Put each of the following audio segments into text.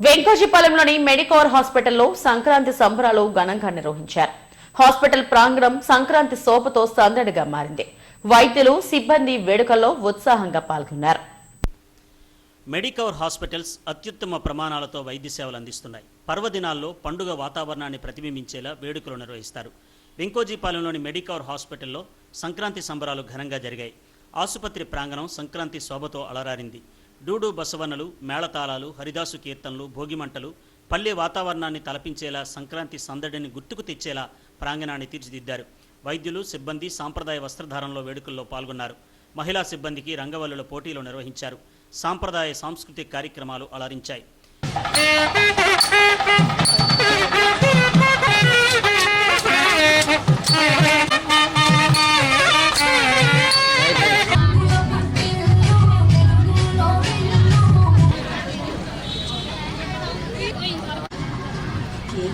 వెంకోజీపాలెంలోని Medicore హాస్పిటల్లో సంక్రాంతి సంబరాలు ఘనంగా నిర్వహించారు. హాస్పిటల్ ప్రాంగణం సంక్రాంతి శోభతో సందడిగా మారింది. వైద్యులు సిబ్బంది వేడుకల్లో ఉత్సాహంగా పాల్గొన్నారు. మెడికవర్ హాస్పిటల్స్ అత్యుత్తమ ప్రమాణాలతో వైద్య సేవలు అందిస్తున్నాయి. పర్వదినాల్లో పండుగ వాతావరణాన్ని ప్రతిబింబించేలా వేడుకలు నిర్వహిస్తారు. వెంకోజీపాలెంలోని మెడికవర్ హాస్పిటల్లో సంక్రాంతి సంబరాలు ఘనంగా జరిగాయి. ఆసుపత్రి ప్రాంగణం సంక్రాంతి శోభతో అలరారింది. డూడు బసవన్నలు మేళతాళాలు హరిదాసు కీర్తనలు భోగిమంటలు పల్లె వాతావరణాన్ని తలపించేలా సంక్రాంతి సందడిని గుర్తుకు తెచ్చేలా ప్రాంగణాన్ని తీర్చిదిద్దారు. వైద్యులు సిబ్బంది సాంప్రదాయ వస్త్రధారణలో వేడుకల్లో పాల్గొన్నారు. మహిళా సిబ్బందికి రంగవల్లుల పోటీలు నిర్వహించారు. సాంప్రదాయ సాంస్కృతిక కార్యక్రమాలు అలరించాయి. మెడికవర్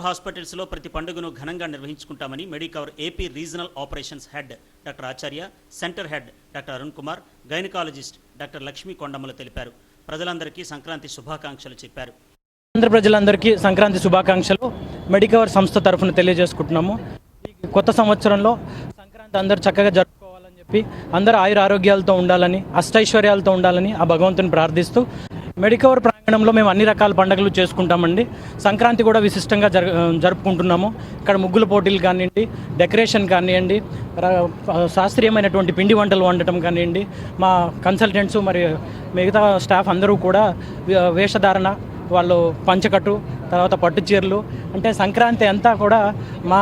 హాస్పిటల్స్లో ప్రతి పండుగను ఘనంగా నిర్వహించుకుంటామని Medicover AP regional operations head doctor Acharya centre head doctor Arun Kumar gynaecologist doctor Lakshmi కొండమ్మలు తెలిపారు. ప్రజలందరికీ సంక్రాంతి శుభాకాంక్షలు చెప్పారు. ఆంధ్ర ప్రజలందరికీ సంక్రాంతి శుభాకాంక్షలు. మెడికవర్ సంస్థ తరఫున తెలియజేసుకుంటున్నాము. కొత్త సంవత్సరంలో సంక్రాంతి అందరూ చక్కగా జరుపుకోవాలని చెప్పి అందరూ ఆయుర ఆరోగ్యాలతో ఉండాలని అష్టైశ్వర్యాలతో ఉండాలని ఆ భగవంతుని ప్రార్థిస్తూ మెడికవర్ ప్రాంగణంలో మేము అన్ని రకాల పండుగలు చేసుకుంటామండి. సంక్రాంతి కూడా విశిష్టంగా జరు జరుపుకుంటున్నాము. ఇక్కడ ముగ్గుల పోటీలు కానివ్వండి డెకరేషన్ కానివ్వండి శాస్త్రీయమైనటువంటి పిండి వంటలు వండటం కానివ్వండి మా కన్సల్టెంట్స్ మరియు మిగతా స్టాఫ్ అందరూ కూడా వేషధారణ వాళ్ళు పంచకట్టు తర్వాత పట్టు చీరలు అంటే సంక్రాంతి అంతా కూడా మా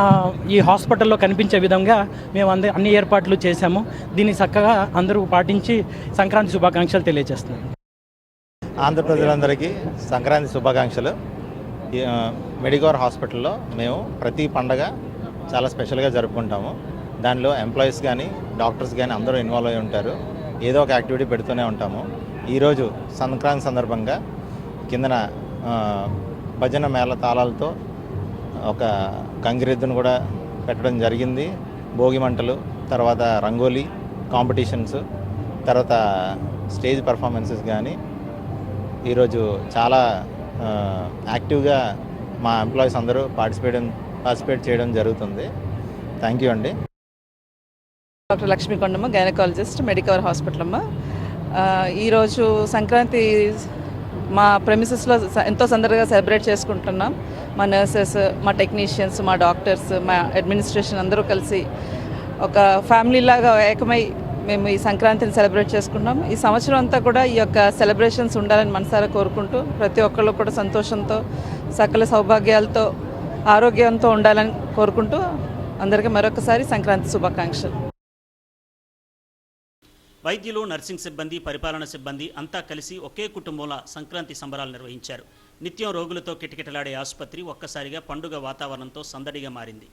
ఈ హాస్పిటల్లో కనిపించే విధంగా మేము అంద అన్ని ఏర్పాట్లు చేశాము. దీన్ని చక్కగా అందరూ పాటించి సంక్రాంతి శుభాకాంక్షలు తెలియజేస్తున్నాం ఆంధ్ర ప్రజలందరికీ సంక్రాంతి శుభాకాంక్షలు. మెడిగోర్ హాస్పిటల్లో మేము ప్రతి పండగ చాలా స్పెషల్గా జరుపుకుంటాము. దానిలో ఎంప్లాయీస్ కానీ డాక్టర్స్ కానీ అందరూ ఇన్వాల్వ్ అయి ఉంటారు. ఏదో ఒక యాక్టివిటీ పెడుతూనే ఉంటాము. ఈరోజు సంక్రాంతి సందర్భంగా కిందన భజన మేళ తాళాలతో ఒక కంగిరెద్దును కూడా పెట్టడం జరిగింది. భోగి మంటలు తర్వాత రంగోలీ కాంపిటీషన్స్ తర్వాత స్టేజ్ పర్ఫార్మెన్సెస్ కానీ ఈరోజు చాలా యాక్టివ్గా మా ఎంప్లాయీస్ అందరూ పార్టిసిపేట్ పార్టిసిపేట్ చేయడం జరుగుతుంది. థ్యాంక్ యూ అండి. Doctor Lakshmi Kondamma gynaecologist Medicover hospital అమ్మ ఈరోజు సంక్రాంతి మా ప్రెమిసెస్లో ఎంతో సందడిగా సెలబ్రేట్ చేసుకుంటున్నాం. మా నర్సెస్ మా టెక్నీషియన్స్ మా డాక్టర్స్ మా అడ్మినిస్ట్రేషన్ అందరూ కలిసి ఒక ఫ్యామిలీ లాగా ఏకమై మేము ఈ సంక్రాంతిని సెలబ్రేట్ చేసుకుంటాం ఈ సంవత్సరం అంతా కూడా ఈ యొక్క సెలబ్రేషన్స్ ఉండాలని మనసారా కోరుకుంటూ ప్రతి ఒక్కళ్ళు కూడా సంతోషంతో సకల సౌభాగ్యాలతో ఆరోగ్యంతో ఉండాలని కోరుకుంటూ అందరికీ మరొకసారి సంక్రాంతి శుభాకాంక్షలు. వైద్యులు నర్సింగ్ సిబ్బంది పరిపాలన సిబ్బంది అంతా కలిసి ఒకే కుటుంబంలో సంక్రాంతి సంబరాలు నిర్వహించారు. నిత్యం రోగులతో కిటకిటలాడే ఆసుపత్రి ఒక్కసారిగా పండుగ వాతావరణంతో సందడిగా మారింది.